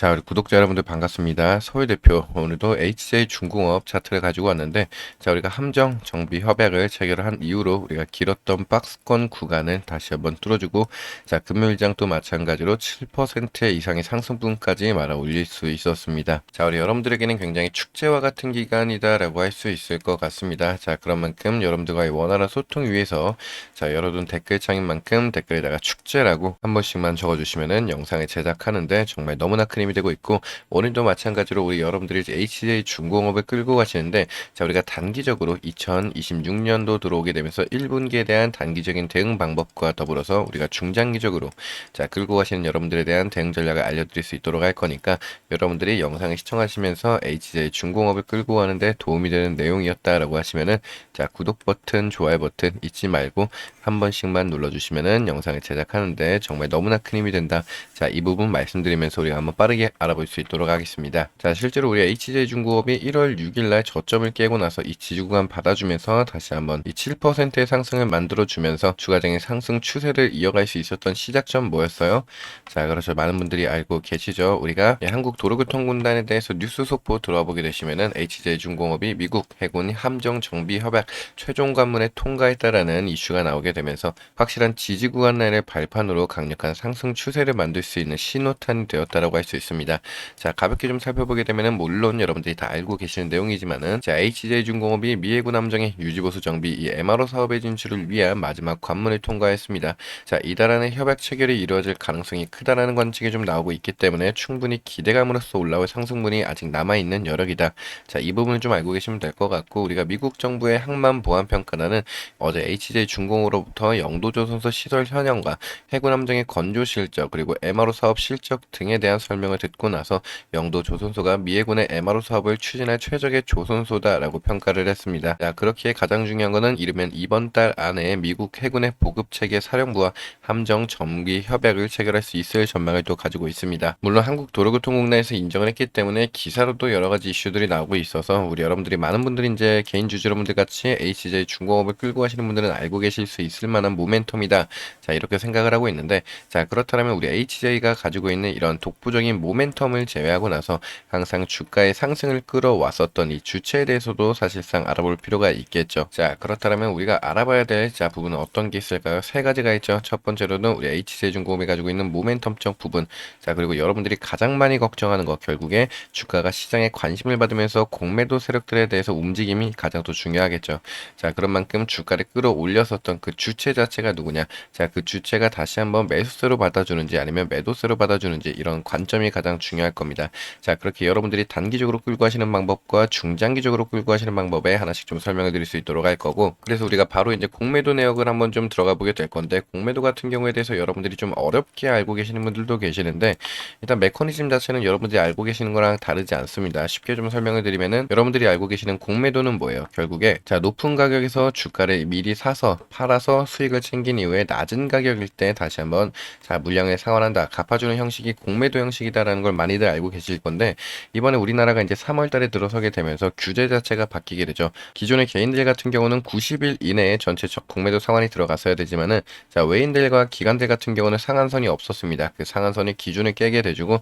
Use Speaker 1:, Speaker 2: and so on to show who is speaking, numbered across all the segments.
Speaker 1: 자, 우리 구독자 여러분들 반갑습니다. 서울 대표 오늘도 h c 중공업 차트를 가지고 왔는데 자, 우리가 함정 정비 협약을 체결한 이후로 우리가 길었던 박스권 구간을 다시 한번 뚫어주고 자, 금요일장 도 마찬가지로 7% 이상의 상승분까지 말아 올릴 수 있었습니다. 자, 우리 여러분들에게는 굉장히 축제와 같은 기간이다라고 할 수 있을 것 같습니다. 자, 그런 만큼 여러분들과의 원활한 소통 위해서 자, 여러분 댓글창인 만큼 댓글에다가 축제라고 한 번씩만 적어 주시면은 영상을 제작하는데 정말 너무나 크림 시스이 되고 있고 오늘도 마찬가지로 우리 여러분들이 HJ 중공업을 끌고 가시는데 자 우리가 단기적으로 2026년도 들어오게 되면서 1분기에 대한 단기적인 대응 방법과 더불어서 우리가 중장기적으로 자 끌고 가시는 여러분들에 대한 대응 전략을 알려드릴 수 있도록 할 거니까 여러분들이 영상을 시청하시면서 HJ 중공업을 끌고 가는데 도움이 되는 내용이었다라고 하시면은 자 구독 버튼 좋아요 버튼 잊지 말고 한 번씩만 눌러주시면은 영상을 제작하는데 정말 너무나 큰 힘이 된다 자 이 부분 말씀드리면서 우리가 한번 빠르게 빠르게 알아볼 수 있도록 하겠습니다. 자, 실제로 우리 HJ 중공업이 1월 6일날 저점을 깨고 나서 이 지지 구간 받아주면서 다시 한번 이 7%의 상승을 만들어주면서 주가장의 상승 추세를 이어갈 수 있었던 시작점 뭐였어요? 자, 그렇죠. 많은 분들이 알고 계시죠. 우리가 한국 도로교통공단에 대해서 뉴스 속보 들어보게 되시면은 HJ 중공업이 미국 해군 함정 정비 협약 최종 관문에 통과했다라는 이슈가 나오게 되면서 확실한 지지 구간 내인 발판으로 강력한 상승 추세를 만들 수 있는 신호탄이 되었다라고 할 수 있습니다. 있습니다. 자, 가볍게 좀 살펴보게 되면은 물론 여러분들이 다 알고 계시는 내용이지만은 자, HJ중공업이 미해군 함정의 유지보수 정비 이 MRO 사업의 진출을 위한 마지막 관문을 통과했습니다. 자, 이달 안에 협약 체결이 이루어질 가능성이 크다라는 관측이 좀 나오고 있기 때문에 충분히 기대감으로써 올라올 상승분이 아직 남아 있는 여력이다. 자, 이 부분을 좀 알고 계시면 될 것 같고 우리가 미국 정부의 항만 보안 평가단은 어제 HJ 중공으로부터 영도조선소 시설 현황과 해군 함정의 건조 실적 그리고 MRO 사업 실적 등에 대한 설명을 듣고 나서 영도 조선소가 미해군의 MRO 사업을 추진할 최적의 조선소다라고 평가를 했습니다. 자, 그렇기에 가장 중요한 것은 이르면 이번 달 안에 미국 해군의 보급체계 사령부와 함정 정기 협약을 체결할 수 있을 전망을 또 가지고 있습니다. 물론 한국 도로교통국내에서 인정을 했기 때문에 기사로도 여러 가지 이슈들이 나오고 있어서 우리 여러분들이 많은 분들이 이제 개인 주주여분들 같이 HJ 중공업을 끌고 가시는 분들은 알고 계실 수 있을 만한 모멘텀이다. 자, 이렇게 생각을 하고 있는데 자, 그렇다면 우리 HJ가 가지고 있는 이런 독보적인 모멘텀을 제외하고 나서 항상 주가의 상승을 끌어왔었던 이 주체에 대해서도 사실상 알아볼 필요가 있겠죠. 자, 그렇다면 우리가 알아봐야 될 자, 부분은 어떤 게 있을까요? 세 가지가 있죠. 첫 번째로는 우리 h 세중공업이 가지고 있는 모멘텀적 부분. 자, 그리고 여러분들이 가장 많이 걱정하는 것 결국에 주가가 시장에 관심을 받으면서 공매도 세력들에 대해서 움직임이 가장 더 중요하겠죠. 자, 그런 만큼 주가를 끌어올렸었던 그 주체 자체가 누구냐? 자, 그 주체가 다시 한번 매수세로 받아주는지 아니면 매도세로 받아주는지 이런 관점이 가장 중요할 겁니다. 자, 그렇게 여러분들이 단기적으로 끌고 하시는 방법과 중장기적으로 끌고 하시는 방법에 하나씩 좀 설명해 드릴 수 있도록 할 거고 그래서 우리가 바로 이제 공매도 내역을 한번 좀 들어가 보게 될 건데 공매도 같은 경우에 대해서 여러분들이 좀 어렵게 알고 계시는 분들도 계시는데 일단 메커니즘 자체는 여러분들이 알고 계시는 거랑 다르지 않습니다. 쉽게 좀 설명해 드리면은 여러분들이 알고 계시는 공매도는 뭐예요? 결국에 자, 높은 가격에서 주가를 미리 사서 팔아서 수익을 챙긴 이후에 낮은 가격일 때 다시 한번 자, 물량을 상환한다. 갚아주는 형식이 공매도 형식이다. 있다라는 걸 많이들 알고 계실 건데 이번에 우리나라가 이제 3월 달에 들어서게 되면서 규제 자체가 바뀌게 되죠. 기존의 개인들 같은 경우는 90일 이내에 전체 공매도 상환이 들어갔어야 되지만은 자 외인들과 기관들 같은 경우는 상한선이 없었습니다. 그 상한선이 기준을 깨게 되주고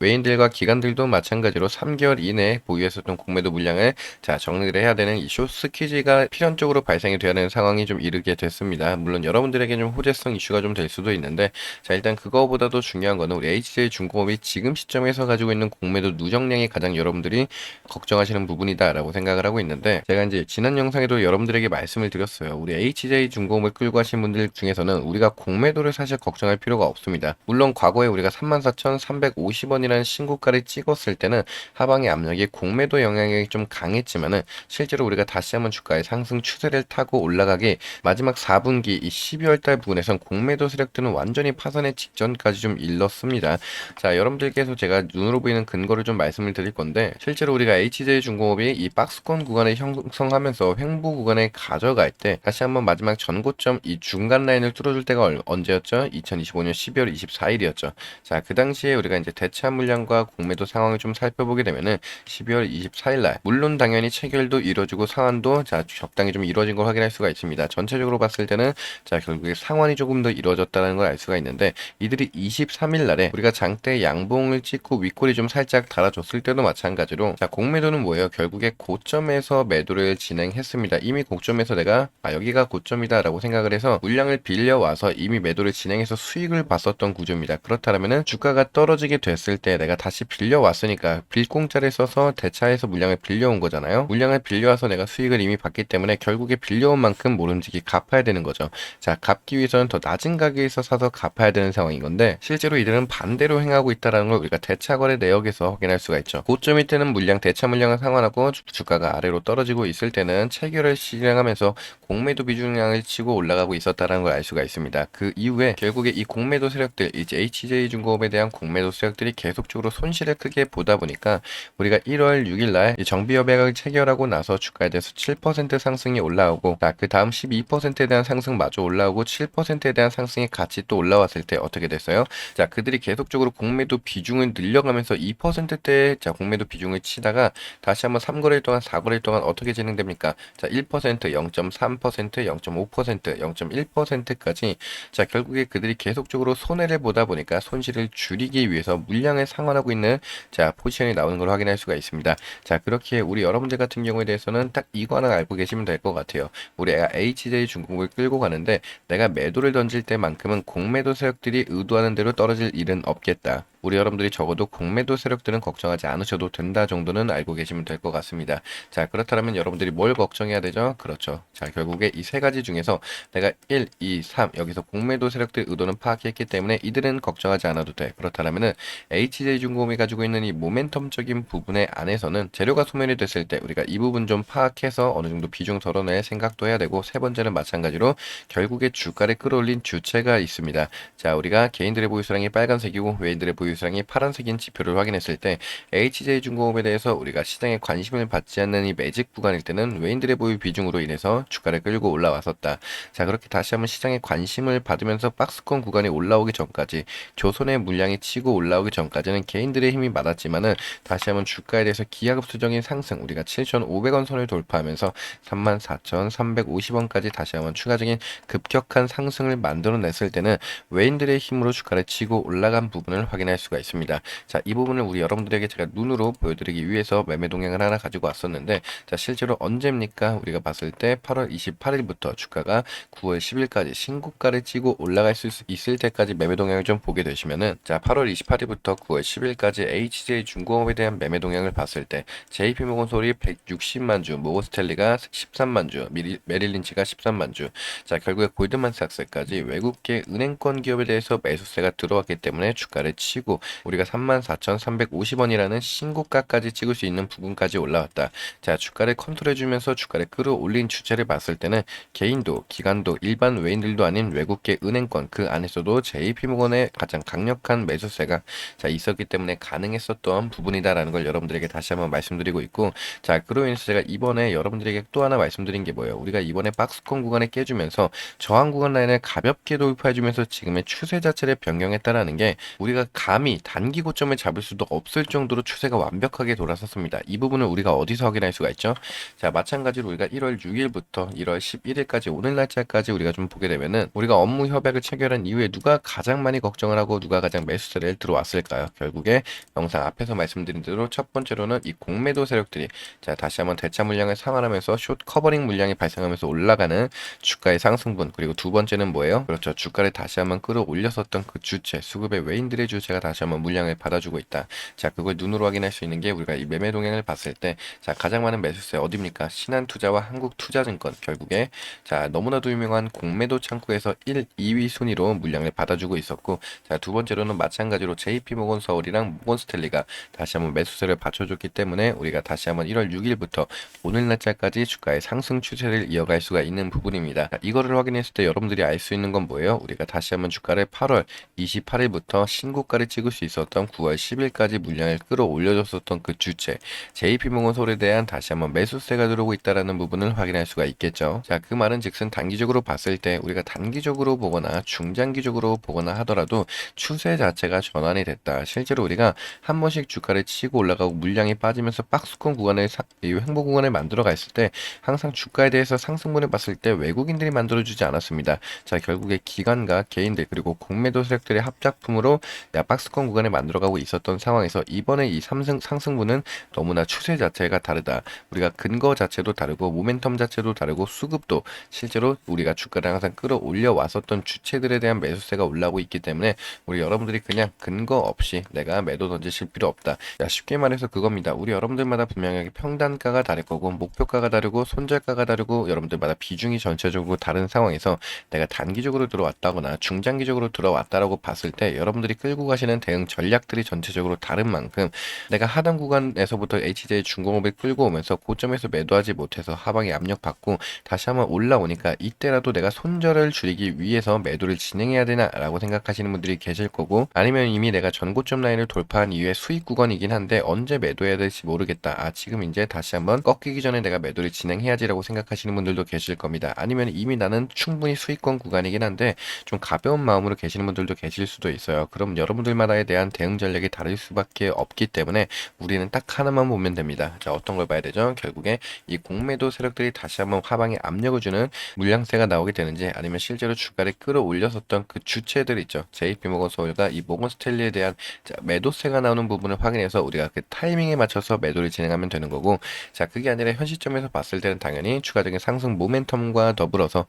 Speaker 1: 외인들과 기관들도 마찬가지로 3개월 이내에 보유했었던 공매도 물량을 자 정리를 해야 되는 이쇼스퀴즈가 필연적으로 발생이 되야 되는 상황이 좀 이르게 됐습니다. 물론 여러분들에게 좀 호재성 이슈가 좀 될 수도 있는데 자 일단 그거보다도 중요한 거는 우리 HJ 중공업이 지금 시점에서 가지고 있는 공매도 누적량이 가장 여러분들이 걱정하시는 부분이다라고 생각을 하고 있는데 제가 이제 지난 영상에도 여러분들에게 말씀을 드렸어요. 우리 HJ 중공업을 끌고 하신 분들 중에서는 우리가 공매도를 사실 걱정할 필요가 없습니다. 물론 과거에 우리가 34,350원이라는 신고가를 찍었을 때는 하방의 압력이 공매도 영향이 좀 강했지만은 실제로 우리가 다시 한번 주가의 상승 추세를 타고 올라가기 마지막 4분기 이 12월 달 부분에선 공매도 세력들은 완전히 파산의 직전까지 좀 일렀습니다. 자, 여러분들 여러분들께서 제가 눈으로 보이는 근거를 좀 말씀을 드릴 건데 실제로 우리가 HJ 중공업이 이 박스권 구간을 형성하면서 횡보 구간에 가져갈 때 다시 한번 마지막 전고점 이 중간 라인을 뚫어줄 때가 언제였죠? 2025년 12월 24일이었죠. 자, 그 당시에 우리가 이제 대차 물량과 공매도 상황을 좀 살펴보게 되면은 12월 24일 날 물론 당연히 체결도 이루어지고 상한도 자 적당히 좀 이루어진 걸 확인할 수가 있습니다. 전체적으로 봤을 때는 자 결국에 상환이 조금 더 이루어졌다는 걸 알 수가 있는데 이들이 23일 날에 우리가 장대 양봉 공을 찍고 윗골이 좀 살짝 달아줬을 때도 마찬가지로 자 공매도는 뭐예요? 결국에 고점에서 매도를 진행했습니다. 이미 고점에서 내가 아 여기가 고점이다 라고 생각을 해서 물량을 빌려와서 이미 매도를 진행해서 수익을 봤었던 구조입니다. 그렇다면 주가가 떨어지게 됐을 때 내가 다시 빌려왔으니까 빌공짜를 써서 대차에서 물량을 빌려온 거잖아요. 물량을 빌려와서 내가 수익을 이미 봤기 때문에 결국에 빌려온 만큼 모름지기 갚아야 되는 거죠. 자 갚기 위해서는 더 낮은 가격에서 사서 갚아야 되는 상황인 건데 실제로 이들은 반대로 행하고 있다라는 있었던 걸 우리가 대차 거래 내역에서 확인할 수가 있죠. 고점 밑에는 물량 대차 물량을 상환하고 주가가 아래로 떨어지고 있을 때는 체결을 실행하면서 공매도 비중량을 치고 올라가고 있었다는 걸 알 수가 있습니다. 그 이후에 결국에 이 공매도 세력들 이제 HJ 중공업에 대한 공매도 세력들이 계속적으로 손실을 크게 보다 보니까 우리가 1월 6일 날 정비협약을 체결하고 나서 주가에 대해서 7% 상승이 올라오고 그 다음 12%에 대한 상승 마저 올라오고 7%에 대한 상승이 같이 또 올라왔을 때 어떻게 됐어요? 자 그들이 계속적으로 공매도 비 비중을 늘려가면서 2%대 자 공매도 비중을 치다가 다시 한번 3거래일 동안 4거래일 동안 어떻게 진행됩니까? 자 1%, 0.3%, 0.5%, 0.1%까지 자 결국에 그들이 계속적으로 손해를 보다 보니까 손실을 줄이기 위해서 물량을 상환하고 있는 자 포지션이 나오는 걸 확인할 수가 있습니다. 자 그렇게 우리 여러분들 같은 경우에 대해서는 딱 이거 하나 알고 계시면 될 것 같아요. 우리가 HJ 중국을 끌고 가는데 내가 매도를 던질 때만큼은 공매도 세력들이 의도하는 대로 떨어질 일은 없겠다. 우리 여러분들이 적어도 공매도 세력들은 걱정하지 않으셔도 된다 정도는 알고 계시면 될 것 같습니다. 자 그렇다면 여러분들이 뭘 걱정해야 되죠? 그렇죠. 자 결국에 이 세 가지 중에서 내가 1, 2, 3 여기서 공매도 세력들의 의도는 파악했기 때문에 이들은 걱정하지 않아도 돼. 그렇다면은 HJ중공이 업 가지고 있는 이 모멘텀적인 부분에 안에서는 재료가 소멸이 됐을 때 우리가 이 부분 좀 파악해서 어느 정도 비중 덜어낼 생각도 해야 되고 세 번째는 마찬가지로 결국에 주가를 끌어올린 주체가 있습니다. 자 우리가 개인들의 보유수량이 빨간색이고 외인들의 보유 증상이 파란색인 지표를 확인했을 때 HJ중공업에 대해서 우리가 시장에 관심을 받지 않는 이 매직 구간일 때는 외인들의 보유 비중으로 인해서 주가를 끌고 올라왔었다. 자 그렇게 다시 한번 시장에 관심을 받으면서 박스권 구간이 올라오기 전까지 조선의 물량이 치고 올라오기 전까지는 개인들의 힘이 많았지만은 다시 한번 주가에 대해서 기하급수적인 상승 우리가 7,500원 선을 돌파하면서 34,350원까지 다시 한번 추가적인 급격한 상승을 만들어냈을 때는 외인들의 힘으로 주가를 치고 올라간 부분을 확인할 수 수가 있습니다. 자, 이 부분을 우리 여러분들에게 제가 눈으로 보여드리기 위해서 매매 동향을 하나 가지고 왔었는데 자, 실제로 언제입니까? 우리가 봤을 때 8월 28일부터 주가가 9월 10일까지 신고가를 찌고 올라갈 수 있을 때까지 매매 동향을 좀 보게 되시면은 자, 8월 28일부터 9월 10일까지 HJ 중공업에 대한 매매 동향을 봤을 때 JP 모건소리 160만 주, 모건스텔리가 13만 주, 메릴린치가 13만 주. 자, 결국에 골드만삭스까지 외국계 은행권 기업에 대해서 매수세가 들어왔기 때문에 주가를 치고 우리가 34,350원이라는 신고가까지 찍을 수 있는 부분까지 올라왔다. 자 주가를 컨트롤해주면서 주가를 끌어올린 주체를 봤을 때는 개인도 기관도 일반 외인들도 아닌 외국계 은행권 그 안에서도 JP모건의 가장 강력한 매수세가 자 있었기 때문에 가능했었던 부분이다라는 걸 여러분들에게 다시 한번 말씀드리고 있고 자 그로 인해서 제가 이번에 여러분들에게 또 하나 말씀드린 게 뭐예요? 우리가 이번에 박스콘 구간에 깨주면서 저항 구간 라인을 가볍게 돌파해주면서 지금의 추세 자체를 변경했다라는 게 우리가 가 감히 단기 고점을 잡을 수도 없을 정도로 추세가 완벽하게 돌아섰습니다. 이부분을 우리가 어디서 확인할 수가 있죠? 자, 마찬가지로 우리가 1월 6일부터 1월 11일까지 오늘 날짜까지 우리가 좀 보게 되면은 우리가 업무 협약을 체결한 이후에 누가 가장 많이 걱정을 하고 누가 가장 매수세를 들어왔을까요? 결국에 영상 앞에서 말씀드린 대로 첫 번째로는 이 공매도 세력들이 자, 다시 한번 대차 물량을 상환하면서 숏 커버링 물량이 발생하면서 올라가는 주가의 상승분 그리고 두 번째는 뭐예요? 그렇죠. 주가를 다시 한번 끌어올렸었던 그 주체 수급의 외인들의 주체가 다시 한번 물량을 받아주고 있다. 자, 그걸 눈으로 확인할 수 있는 게 우리가 이 매매 동향을 봤을 때 자, 가장 많은 매수세 어디입니까? 신한투자와 한국투자증권 결국에 자, 너무나도 유명한 공매도 창구에서 1, 2위 순위로 물량을 받아주고 있었고 자, 두 번째로는 마찬가지로 JP모건 서울이랑 모건스텔리가 다시 한번 매수세를 받쳐줬기 때문에 우리가 다시 한번 1월 6일부터 오늘 날짜까지 주가의 상승 추세를 이어갈 수가 있는 부분입니다. 자, 이거를 확인했을 때 여러분들이 알 수 있는 건 뭐예요? 우리가 다시 한번 주가를 8월 28일부터 신고가를 찍을 수 있었던 9월 10일까지 물량을 끌어올려줬었던 그 주체 JP몽은 솔에 대한 다시 한번 매수세가 들어오고 있다는 부분을 확인할 수가 있겠죠. 자 그 말은 즉슨 단기적으로 봤을 때 우리가 단기적으로 보거나 중장기적으로 보거나 하더라도 추세 자체가 전환이 됐다. 실제로 우리가 한 번씩 주가를 치고 올라가고 물량이 빠지면서 박스권 구간을 이 횡보 구간을 만들어 갔을 때 항상 주가에 대해서 상승분을 봤을 때 외국인들이 만들어주지 않았습니다. 자 결국에 기관과 개인들 그리고 공매도 세력들의 합작품으로 야 박스 박스권 구간에 만들어가고 있었던 상황에서 이번에 이 상승, 상승분은 너무나 추세 자체가 다르다. 우리가 근거 자체도 다르고 모멘텀 자체도 다르고 수급도 실제로 우리가 주가를 항상 끌어올려 왔었던 주체들에 대한 매수세가 올라오고 있기 때문에 우리 여러분들이 그냥 근거 없이 내가 매도 던지실 필요 없다. 야, 쉽게 말해서 그겁니다. 우리 여러분들마다 분명하게 평단가가 다를 거고 목표가가 다르고 손절가가 다르고 여러분들마다 비중이 전체적으로 다른 상황에서 내가 단기적으로 들어왔다거나 중장기적으로 들어왔다라고 봤을 때 여러분들이 끌고 가시는 하는 대응 전략들이 전체적으로 다른 만큼 내가 하단 구간에서부터 HJ 중공업에 끌고 오면서 고점에서 매도하지 못해서 하방에 압력받고 다시 한번 올라오니까 이때라도 내가 손절을 줄이기 위해서 매도를 진행해야 되나라고 생각하시는 분들이 계실 거고 아니면 이미 내가 전고점 라인을 돌파한 이후에 수익 구간이긴 한데 언제 매도해야 될지 모르겠다. 아 지금 이제 다시 한번 꺾이기 전에 내가 매도를 진행해야지라고 생각하시는 분들도 계실 겁니다. 아니면 이미 나는 충분히 수익권 구간이긴 한데 좀 가벼운 마음으로 계시는 분들도 계실 수도 있어요. 그럼 여러분들만 나라에 대한 대응 전략이 다를 수밖에 없기 때문에 우리는 딱 하나만 보면 됩니다. 자, 어떤 걸 봐야 되죠? 결국에 이 공매도 세력들이 다시 한번 하방에 압력을 주는 물량세가 나오게 되는지 아니면 실제로 주가를 끌어올렸었던 그 주체들 있죠. JP 모건 서울과 이 모건 스탠리에 대한 자, 매도세가 나오는 부분을 확인해서 우리가 그 타이밍에 맞춰서 매도를 진행하면 되는 거고 자, 그게 아니라 현 시점에서 봤을 때는 당연히 추가적인 상승 모멘텀과 더불어서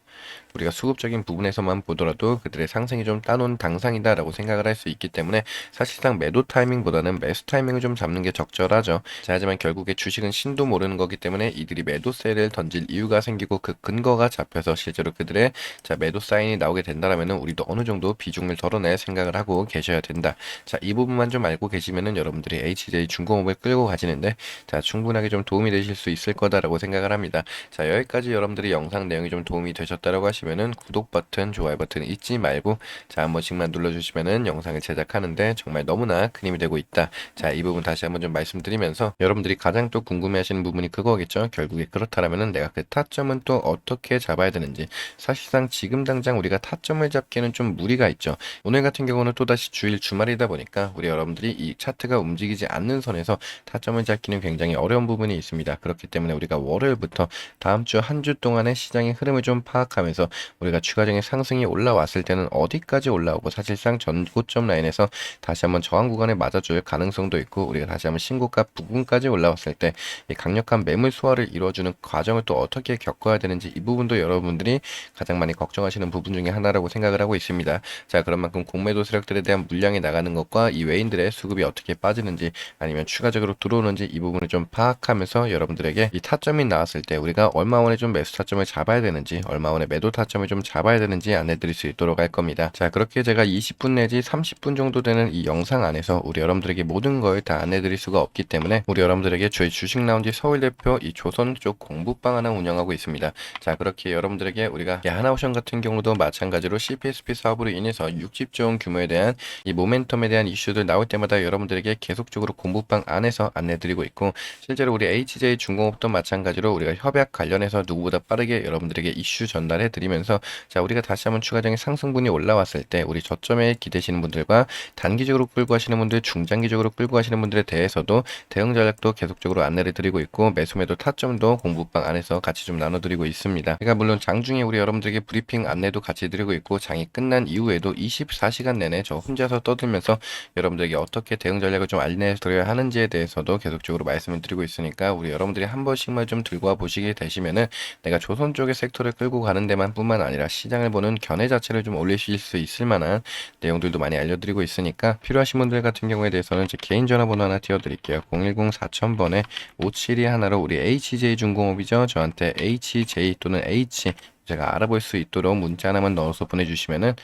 Speaker 1: 우리가 수급적인 부분에서만 보더라도 그들의 상승이 좀 따놓은 당상이다라고 생각을 할 수 있기 때문에 사실상 매도 타이밍보다는 매수 타이밍을 좀 잡는 게 적절하죠. 자, 하지만 결국에 주식은 신도 모르는 거기 때문에 이들이 매도세를 던질 이유가 생기고 그 근거가 잡혀서 실제로 그들의 자, 매도 사인이 나오게 된다라면은 우리도 어느 정도 비중을 덜어낼 생각을 하고 계셔야 된다. 자, 이 부분만 좀 알고 계시면은 여러분들이 HJ 중공업을 끌고 가시는데 자, 충분하게 좀 도움이 되실 수 있을 거다라고 생각을 합니다. 자, 여기까지 여러분들이 영상 내용이 좀 도움이 되셨다라고 하시면은 구독 버튼, 좋아요 버튼 잊지 말고 자, 한 번씩만 눌러 주시면은 영상을 제작하는 있는데 정말 너무나 큰 힘이 되고 있다. 자, 이 부분 다시 한번 좀 말씀드리면서 여러분들이 가장 또 궁금해 하시는 부분이 그거겠죠. 결국에 그렇다라면은 내가 그 타점은 또 어떻게 잡아야 되는지 사실상 지금 당장 우리가 타점을 잡기에는 좀 무리가 있죠. 오늘 같은 경우는 또다시 주일 주말이다 보니까 우리 여러분들이 이 차트가 움직이지 않는 선에서 타점을 잡기는 굉장히 어려운 부분이 있습니다. 그렇기 때문에 우리가 월요일부터 다음 주 한 주 동안의 시장의 흐름을 좀 파악하면서 우리가 추가적인 상승이 올라왔을 때는 어디까지 올라오고 사실상 전고점 라인에서 다시 한번 저항 구간에 맞아줄 가능성도 있고 우리가 다시 한번 신고가 부근까지 올라왔을 때 강력한 매물 소화를 이루어주는 과정을 또 어떻게 겪어야 되는지 이 부분도 여러분들이 가장 많이 걱정하시는 부분 중에 하나라고 생각을 하고 있습니다. 자 그런 만큼 공매도 세력들에 대한 물량이 나가는 것과 이 외인들의 수급이 어떻게 빠지는지 아니면 추가적으로 들어오는지 이 부분을 좀 파악하면서 여러분들에게 이 타점이 나왔을 때 우리가 얼마 원에 좀 매수 타점을 잡아야 되는지 얼마 원에 매도 타점을 좀 잡아야 되는지 안내 드릴 수 있도록 할 겁니다. 자 그렇게 제가 20분 내지 30분 정도 흐르는 이 영상 안에서 우리 여러분들에게 모든 걸 다 안내드릴 수가 없기 때문에 우리 여러분들에게 저희 주식 라운지 서울 대표 이 조선 쪽 공부방 하나 운영하고 있습니다. 자 그렇게 여러분들에게 우리가 하나오션 같은 경우도 마찬가지로 CPSP 사업으로 인해서 6 0 좋은 규모에 대한 이 모멘텀에 대한 이슈들 나올 때마다 여러분들에게 계속적으로 공부방 안에서 안내드리고 있고 실제로 우리 HJ 중공업도 마찬가지로 우리가 협약 관련해서 누구보다 빠르게 여러분들에게 이슈 전달해 드리면서 자 우리가 다시 한번 추가적인 상승분이 올라왔을 때 우리 저점에 기대시는 분들과 단기적으로 끌고 가시는 분들, 중장기적으로 끌고 가시는 분들에 대해서도 대응 전략도 계속적으로 안내를 드리고 있고 매수 매도 타점도 공부방 안에서 같이 좀 나눠드리고 있습니다. 제가 그러니까 물론 장중에 우리 여러분들에게 브리핑 안내도 같이 드리고 있고 장이 끝난 이후에도 24시간 내내 저 혼자서 떠들면서 여러분들에게 어떻게 대응 전략을 좀 안내드려야 해 하는지에 대해서도 계속적으로 말씀을 드리고 있으니까 우리 여러분들이 한 번씩만 좀 들고 와 보시게 되시면은 내가 조선 쪽의 섹터를 끌고 가는 데만 뿐만 아니라 시장을 보는 견해 자체를 좀 올리실 수 있을 만한 내용들도 많이 알려드리고 있으니 테니까 필요하신 분들 같은 경우에 대해서는 제 개인 전화번호 하나 띄워드릴게요. 010 4000번에 572 하나로 우리 HJ 중공업이죠. 저한테 HJ 또는 H 제가 알아볼 수 있도록 문자 하나만 넣어서 보내주시면은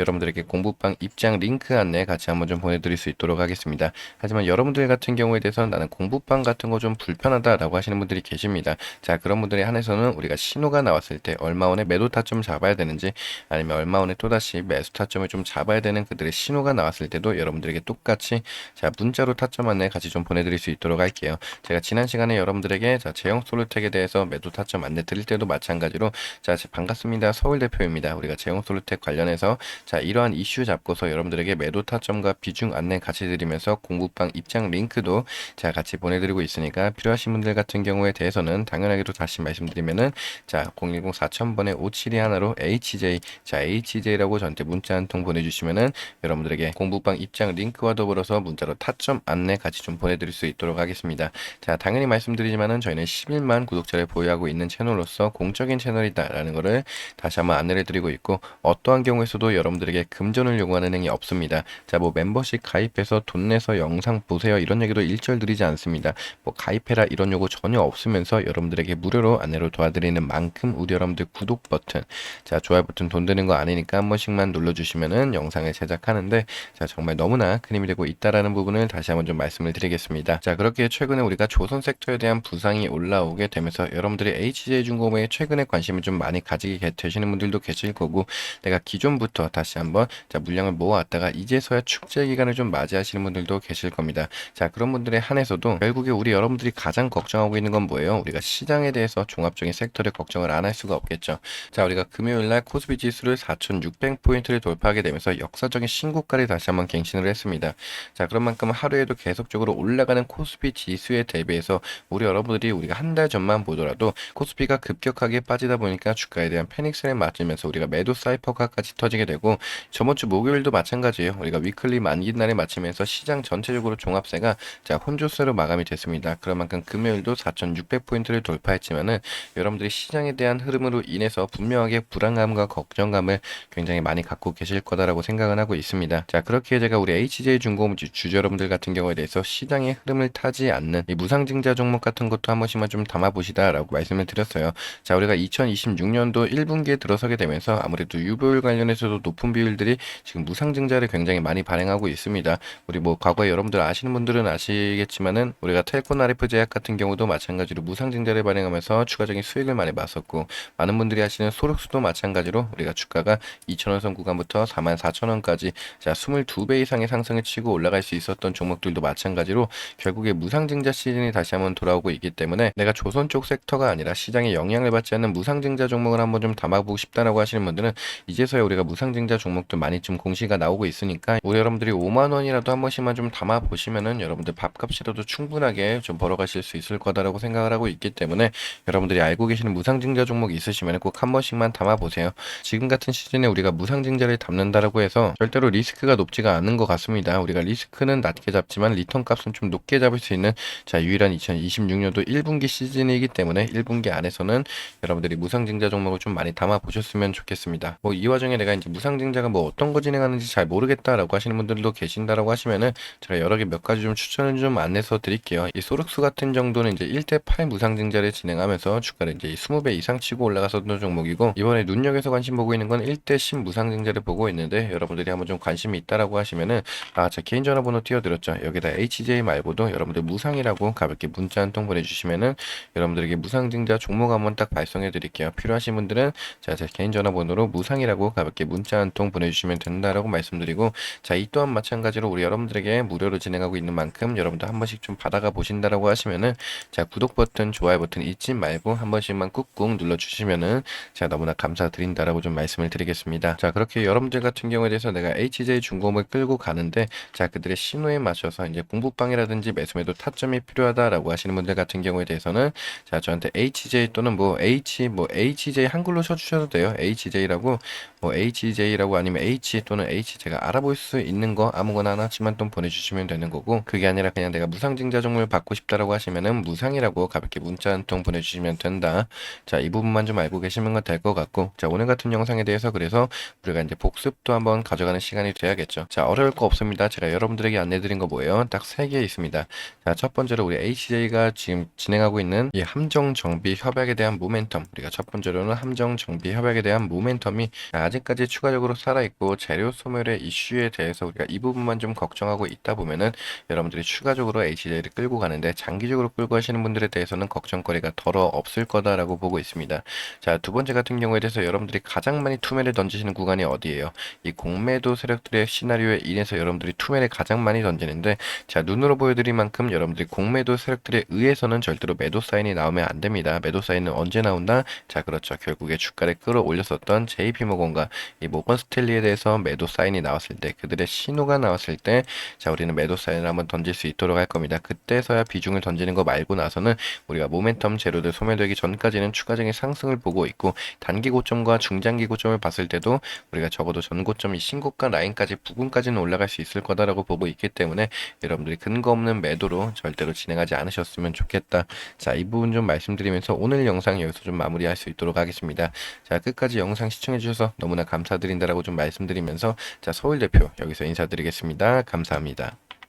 Speaker 1: 여러분들에게 공부방 입장 링크 안내 같이 한번 좀 보내드릴 수 있도록 하겠습니다. 하지만 여러분들 같은 경우에 대해서는 나는 공부방 같은 거 좀 불편하다라고 하시는 분들이 계십니다. 자 그런 분들에 한해서는 우리가 신호가 나왔을 때 얼마 원에 매도 타점 을 잡아야 되는지 아니면 얼마 원에 또다시 매수 타점을 좀 잡아야 되는 그들의 신호가 나왔을 때도 여러분들에게 똑같이 자 문자로 타점 안내 같이 좀 보내드릴 수 있도록 할게요. 제가 지난 시간에 여러분들에게 자 제형 솔루텍에 대해서 매도 타점 안내 드릴 때도 마찬가지로 자 반갑습니다 서울 대표입니다. 우리가 제형 솔루텍 관련해서 자, 이러한 이슈 잡고서 여러분들에게 매도 타점과 비중 안내 같이 드리면서 공부방 입장 링크도 자, 같이 보내드리고 있으니까 필요하신 분들 같은 경우에 대해서는 당연하게도 다시 말씀드리면은 자, 010 4000번에 5721로 HJ 자, HJ라고 저한테 문자 한 통 보내주시면은 여러분들에게 공부방 입장 링크와 더불어서 문자로 타점 안내 같이 좀 보내드릴 수 있도록 하겠습니다. 자, 당연히 말씀드리지만은 저희는 11만 구독자를 보유하고 있는 채널로서 공적인 채널이다라는 거를 다시 한번 안내를 드리고 있고 어떠한 경우에서도 여러분 여러분들에게 금전을 요구하는 행위 없습니다. 자, 뭐 멤버십 가입해서 돈 내서 영상 보세요. 이런 얘기도 일절 드리지 않습니다. 뭐 가입해라 이런 요구 전혀 없으면서 여러분들에게 무료로 안내로 도와드리는 만큼 우리 여러분들 구독 버튼, 자, 좋아요 버튼 돈 드는 거 아니니까 한 번씩만 눌러주시면은 영상을 제작하는데 자, 정말 너무나 큰 힘이 되고 있다라는 부분을 다시 한번 좀 말씀을 드리겠습니다. 자, 그렇게 최근에 우리가 조선 섹터에 대한 부상이 올라오게 되면서 여러분들이 HJ 중공업에 최근에 관심을 좀 많이 가지게 되시는 분들도 계실 거고 내가 기존부터 다시 다시 한번 자 물량을 모아왔다가 이제서야 축제 기간을 좀 맞이하시는 분들도 계실 겁니다. 자 그런 분들의 한해서도 결국에 우리 여러분들이 가장 걱정하고 있는 건 뭐예요? 우리가 시장에 대해서 종합적인 섹터를 걱정을 안 할 수가 없겠죠. 자 우리가 금요일날 코스피 지수를 4,600포인트를 돌파하게 되면서 역사적인 신고가를 다시 한번 갱신을 했습니다. 자 그런 만큼 하루에도 계속적으로 올라가는 코스피 지수에 대비해서 우리 여러분들이 우리가 한 달 전만 보더라도 코스피가 급격하게 빠지다 보니까 주가에 대한 패닉스를 맞으면서 우리가 매도 사이퍼가까지 터지게 되고 저번 주 목요일도 마찬가지예요. 우리가 위클리 만기 날에 마치면서 시장 전체적으로 종합세가 자 혼조세로 마감이 됐습니다. 그런 만큼 금요일도 4,600포인트를 돌파했지만은 여러분들이 시장에 대한 흐름으로 인해서 분명하게 불안감과 걱정감을 굉장히 많이 갖고 계실 거다라고 생각은 하고 있습니다. 자그렇게 제가 우리 HJ 중공업주 주주 여러분들 같은 경우에 대해서 시장의 흐름을 타지 않는 이 무상증자 종목 같은 것도 한 번씩만 좀 담아보시다라고 말씀을 드렸어요. 자 우리가 2026년도 1분기에 들어서게 되면서 아무래도 유보율 관련해서도 높 높은 비율들이 지금 무상증자를 굉장히 많이 발행하고 있습니다. 우리 뭐 과거에 여러분들 아시는 분들은 아시겠지만은 우리가 텔나 리프 제약 같은 경우도 마찬가지로 무상증자를 발행하면서 추가적인 수익을 많이 봤었고 많은 분들이 하시는 소록수도 마찬가지로 우리가 주가가 2,000원 선 구간부터 44,000원까지 자 22배 이상의 상승을 치고 올라갈 수 있었던 종목들도 마찬가지로 결국에 무상증자 시즌이 다시 한번 돌아오고 있기 때문에 내가 조선 쪽 섹터가 아니라 시장에 영향을 받지 않는 무상증자 종목을 한번 좀 담아보고 싶다라고 하시는 분들은 이제서야 우리가 무상증자 상자 종목도 많이 좀 공시가 나오고 있으니까 우리 여러분들이 5만 원이라도 한 번씩만 좀 담아 보시면은 여러분들 밥값이라도 충분하게 좀 벌어가실 수 있을 거다라고 생각을 하고 있기 때문에 여러분들이 알고 계시는 무상증자 종목 이 있으시면 꼭 한 번씩만 담아 보세요. 지금 같은 시즌에 우리가 무상증자를 담는다라고 해서 절대로 리스크가 높지가 않은 것 같습니다. 우리가 리스크는 낮게 잡지만 리턴 값은 좀 높게 잡을 수 있는 자 유일한 2026년도 1분기 시즌이기 때문에 1분기 안에서는 여러분들이 무상증자 종목을 좀 많이 담아 보셨으면 좋겠습니다. 뭐이 와중에 내가 이제 무상 경쟁자가 뭐 어떤 거 진행하는지 잘 모르겠다라고 하시는 분들도 계신다라고 하시면은 제가 여러 개 몇 가지 좀 추천을 좀 안내서 드릴게요. 이 소륵수 같은 정도는 이제 1대8 무상증자를 진행하면서 주가를 이제 20배 이상 치고 올라갔었던 종목이고 이번에 눈여겨서 관심 보고 있는 건 1대10 무상증자를 보고 있는데 여러분들이 한번 좀 관심이 있다라고 하시면은 아제 개인 전화번호 띄워드렸죠. 여기다 HJ 말고도 여러분들 무상이라고 가볍게 문자 한 통 보내주시면은 여러분들에게 무상증자 종목 한번 딱 발송해 드릴게요. 필요하신 분들은 자제 개인 전화번호로 무상이라고 가볍게 문자 한 한통 보내주시면 된다라고 말씀드리고 자 이 또한 마찬가지로 우리 여러분들에게 무료로 진행하고 있는 만큼 여러분도 한 번씩 좀 받아가 보신다라고 하시면은 자 구독 버튼 좋아요 버튼 잊지 말고 한 번씩만 꾹꾹 눌러주시면은 자 너무나 감사드린다라고 좀 말씀을 드리겠습니다 자 그렇게 여러분들 같은 경우에 대해서 내가 HJ 중공업을 끌고 가는데 자 그들의 신호에 맞춰서 이제 공부방이라든지 매수매도 타점이 필요하다라고 하시는 분들 같은 경우에 대해서는 자 저한테 HJ 또는 뭐 H 뭐 HJ 한글로 쳐주셔도 돼요 HJ라고 뭐 HJ A라고 아니면 H 또는 H 제가 알아볼 수 있는 거 아무거나 하나지만 좀 보내주시면 되는 거고 그게 아니라 그냥 내가 무상증자종을 목 받고 싶다라고 하시면은 무상이라고 가볍게 문자 한 통 보내주시면 된다. 자 이 부분만 좀 알고 계시면 될 것 같고 자 오늘 같은 영상에 대해서 그래서 우리가 이제 복습도 한번 가져가는 시간이 돼야겠죠. 자 어려울 거 없습니다. 제가 여러분들에게 안내드린 거 뭐예요? 딱 세 개 있습니다. 자 첫 번째로 우리 HJ가 지금 진행하고 있는 이 함정 정비 협약에 대한 모멘텀 우리가 첫 번째로는 함정 정비 협약에 대한 모멘텀이 아직까지 추가적으로 지속으로 살아있고 재료 소멸의 이슈에 대해서 우리가 이 부분만 좀 걱정하고 있다 보면은 여러분들이 추가적으로 HDL을 끌고 가는데 장기적으로 끌고 가시는 분들에 대해서는 걱정거리가 덜어 없을 거다라고 보고 있습니다. 자, 두 번째 같은 경우에 대해서 여러분들이 가장 많이 투매를 던지시는 구간이 어디예요? 이 공매도 세력들의 시나리오에 인해서 여러분들이 투매를 가장 많이 던지는데 자, 눈으로 보여드릴 만큼 여러분들이 공매도 세력들에 의해서는 절대로 매도 사인이 나오면 안 됩니다. 매도 사인은 언제 나온다? 자, 그렇죠. 결국에 주가를 끌어올렸었던 JP모건과 이 모건 스텔리에 대해서 매도 사인이 나왔을 때 그들의 신호가 나왔을 때 자 우리는 매도 사인을 한번 던질 수 있도록 할 겁니다. 그때서야 비중을 던지는 거 말고 나서는 우리가 모멘텀 제로들 소매되기 전까지는 추가적인 상승을 보고 있고 단기 고점과 중장기 고점을 봤을 때도 우리가 적어도 전고점이 신고가 라인까지 부근까지는 올라갈 수 있을 거다라고 보고 있기 때문에 여러분들이 근거 없는 매도로 절대로 진행하지 않으셨으면 좋겠다. 자 이 부분 좀 말씀드리면서 오늘 영상 여기서 좀 마무리할 수 있도록 하겠습니다. 자 끝까지 영상 시청해주셔서 너무나 감사드립니다 있다라고 좀 말씀드리면서 자 서울 대표 여기서 인사드리겠습니다. 감사합니다.